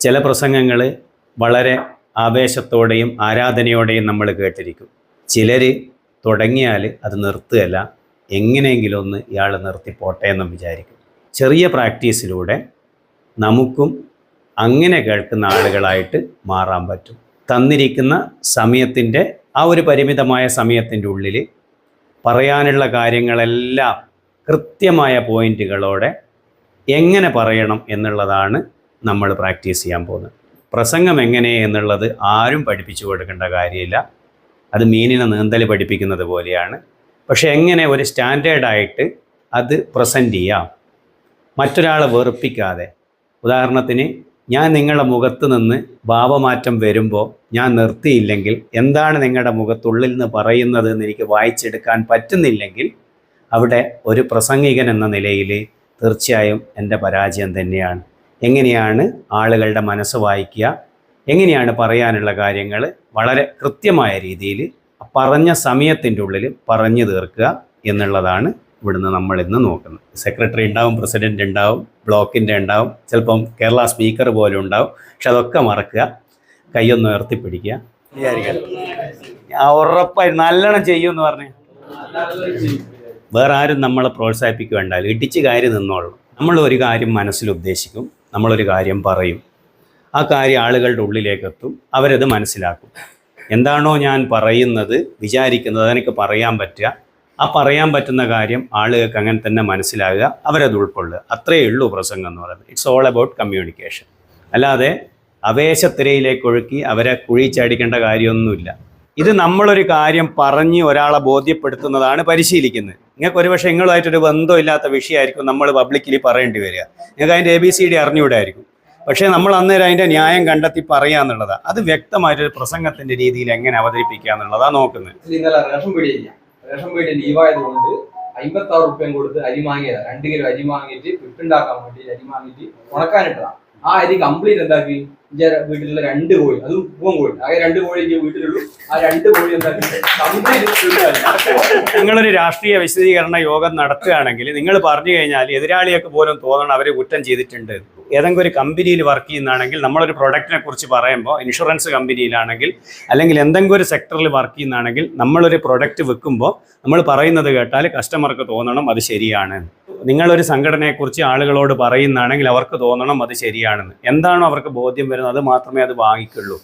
ചില പ്രസംഗങ്ങൾ വളരെ ആവേശത്തോടെയും ആരാധനയോടെയും നമ്മൾ കേട്ടിരിക്കും. ചിലർ തുടങ്ങിയാൽ അത് നിർത്തുകയല്ല എങ്ങനെയെങ്കിലും ഒന്ന് ഇയാൾ നിർത്തി പോട്ടെ എന്നും വിചാരിക്കും. ചെറിയ പ്രാക്ടീസിലൂടെ നമുക്കും അങ്ങനെ കേൾക്കുന്ന ആളുകളായിട്ട് മാറാൻ പറ്റും. തന്നിരിക്കുന്ന സമയത്തിന്റെ ആ ഒരു പരിമിതമായ സമയത്തിന്റെ ഉള്ളിൽ പറയാനുള്ള കാര്യങ്ങളെല്ലാം കൃത്യമായ പോയിന്റുകളോടെ എങ്ങനെ പറയണം എന്നുള്ളതാണ് നമ്മൾ പ്രാക്ടീസ് ചെയ്യാൻ പോകുന്നത് പ്രസംഗം എങ്ങനെ എന്നുള്ളത് ആരും പഠിപ്പിച്ചു കൊടുക്കേണ്ട കാര്യമില്ല. അത് മീനിനെ നീന്തൽ പഠിപ്പിക്കുന്നത് പോലെയാണ്. പക്ഷെ എങ്ങനെ ഒരു സ്റ്റാൻഡേർഡായിട്ട് അത് പ്രസന്റ് ചെയ്യാം. മറ്റൊരാളെ വെറുപ്പിക്കാതെ. ഉദാഹരണത്തിന് ഞാൻ നിങ്ങളുടെ മുഖത്ത് നിന്ന് ഭാവമാറ്റം വരുമ്പോൾ ഞാൻ നിർത്തിയില്ലെങ്കിൽ എന്താണ് നിങ്ങളുടെ മുഖത്തുള്ളിൽ നിന്ന് പറയുന്നത് എന്ന് എനിക്ക് വായിച്ചെടുക്കാൻ പറ്റുന്നില്ലെങ്കിൽ അവിടെ ഒരു പ്രസംഗികൻ എന്ന നിലയിൽ തീർച്ചയായും എന്റെ പരാജയം തന്നെയാണ്. എങ്ങനെയാണ് ആളുകളുടെ മനസ്സ് വായിക്കുക? എങ്ങനെയാണ് പറയാനുള്ള കാര്യങ്ങൾ? വളരെ കൃത്യമായ രീതിയിൽ പറഞ്ഞ സമയത്തിന്റെ ഉള്ളിൽ പറഞ്ഞു തീർക്കുക എന്നുള്ളതാണ് ഇവിടുന്ന് നമ്മൾ ഇന്ന് നോക്കുന്നത്. സെക്രട്ടറി ഉണ്ടാവും പ്രസിഡന്റ് ഉണ്ടാവും ബ്ലോക്കിന്റെ ഉണ്ടാവും ചിലപ്പം കേരള സ്പീക്കർ പോലും ഉണ്ടാവും. പക്ഷെ അതൊക്കെ മറക്കുക കൈയൊന്ന് ഉയർത്തിപ്പിടിക്കുക ഉറപ്പായി നല്ലോണം ചെയ്യുമെന്ന് പറഞ്ഞു. വേറെ ആരും നമ്മളെ പ്രോത്സാഹിപ്പിക്കുക ഇടിച്ച് കാര്യം നിന്നോളൂ. നമ്മൾ ഒരു കാര്യം മനസ്സിൽ ഉദ്ദേശിക്കും. നമ്മളൊരു കാര്യം പറയും. ആ കാര്യം ആളുകളുടെ ഉള്ളിലേക്കെത്തും. അവരത് മനസ്സിലാക്കും. എന്താണോ ഞാൻ പറയുന്നത് വിചാരിക്കുന്നത് അതെനിക്ക് പറയാൻ പറ്റുക. ആ പറയാൻ പറ്റുന്ന കാര്യം ആളുകൾക്ക് അങ്ങനെ തന്നെ മനസ്സിലാകുക. അവരത് ഉൾക്കൊള്ളുക. അത്രയേ ഉള്ളൂ പ്രസംഗം എന്ന് പറയുന്നത്. ഇറ്റ്സ് ഓൾ അബൌട്ട് കമ്മ്യൂണിക്കേഷൻ അല്ലാതെ അവേശത്തിരയിലേക്ക് ഒഴുക്കി അവരെ കുഴി ചാടിക്കേണ്ട കാര്യമൊന്നുമില്ല. ഇത് നമ്മളൊരു കാര്യം പറഞ്ഞ് ഒരാളെ ബോധ്യപ്പെടുത്തുന്നതാണ് പരിശീലിക്കുന്നത്. നിങ്ങൾക്ക് ഒരുപക്ഷെ നിങ്ങളുമായിട്ടൊരു ബന്ധമില്ലാത്ത വിഷയമായിരിക്കും നമ്മൾ പബ്ലിക്കലി പറയേണ്ടി വരിക. നിങ്ങൾക്ക് അതിന്റെ എ ബി സി ഡി അറിഞ്ഞുകൂടായിരിക്കും. പക്ഷേ നമ്മൾ അന്നേരം അതിന്റെ ന്യായം കണ്ടെത്തി പറയുക എന്നുള്ളതാണ് അത് വ്യക്തമായിട്ടൊരു പ്രസംഗത്തിന്റെ രീതിയിൽ എങ്ങനെ അവതരിപ്പിക്കുക എന്നുള്ളതാണ് നോക്കുന്നത്. റേഷൻ പീടിയ അരി വാങ്ങിയതാണ് രണ്ട് കിലോ അരി വാങ്ങിയിട്ട് പിട്ടുണ്ടാക്കാൻ വേണ്ടി അരി വാങ്ങിയിട്ട് ഉണക്കാനിട്ടതാ. ആ അരി കംപ്ലീറ്റ് എന്താക്കി? വീട്ടിലുള്ള രണ്ട് കോഴി അത് ഉപ്പും കോഴി. ആ രണ്ട് കോഴി വീട്ടിലുള്ളൂ. ആ രണ്ട് കോഴി എന്താക്കി? കംപ്ലീറ്റ് നിങ്ങളൊരു രാഷ്ട്രീയ വിശദീകരണ യോഗം നടത്തുകയാണെങ്കിൽ നിങ്ങൾ പറഞ്ഞു കഴിഞ്ഞാൽ എതിരാളിയൊക്കെ പോലും തോന്നണം അവർ കുറ്റം ചെയ്തിട്ടുണ്ട്. ഏതെങ്കിലും ഒരു കമ്പനിയിൽ വർക്ക് ചെയ്യുന്നതാണെങ്കിൽ നമ്മളൊരു പ്രൊഡക്റ്റിനെ കുറിച്ച് പറയുമ്പോൾ ഇൻഷുറൻസ് കമ്പനിയിലാണെങ്കിൽ അല്ലെങ്കിൽ എന്തെങ്കിലും ഒരു സെക്ടറിൽ വർക്ക് ചെയ്യുന്നതാണെങ്കിൽ നമ്മളൊരു പ്രൊഡക്റ്റ് വെക്കുമ്പോൾ നമ്മൾ പറയുന്നത് കേട്ടാൽ കസ്റ്റമർക്ക് തോന്നണം അത് ശരിയാണ്. നിങ്ങളൊരു സംഘടനയെക്കുറിച്ച് ആളുകളോട് പറയുന്നതാണെങ്കിൽ അവർക്ക് തോന്നണം അത് ശരിയാണെന്ന്. എന്താണോ അവർക്ക് ബോധ്യം വരുന്നത് അത് മാത്രമേ അത് വാങ്ങിക്കുള്ളൂ.